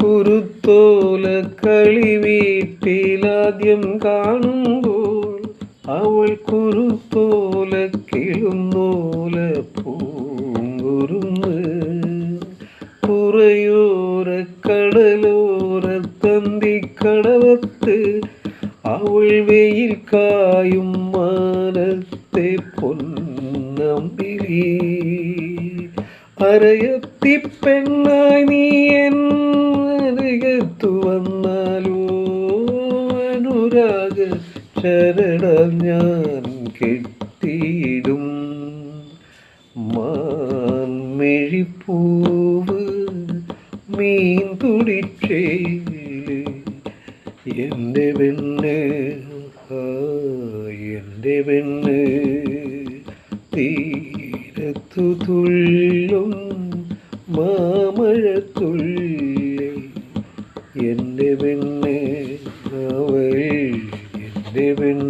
കുരുത്തോല കളി വീട്ടിലാദ്യം കാണുമ്പോൾ അവൾ കുരുത്തോല കിളുന്നോല പൂങ്കുരുന്ന് പുറയോര കടലോര തന്തിക്കടവത്ത് അവൾ വെയിൽ കായും മാനത്തെ പൊന്നമ്പിരി അരയത്തി പെണ്ണായി നീ എന്നരികത്തു ശരണം ഞാൻ കെട്ടിയിടും. മാൻമിഴിപ്പൂവ് മീൻ തുടിച്ചേൽ എന്റെ പെണ്ണ് എന്റെ പെണ്ണ്. തീരത്തു തുള്ളും മാമഴത്തുള്ളി എന്റെ പെണ്ണ്. দেবেন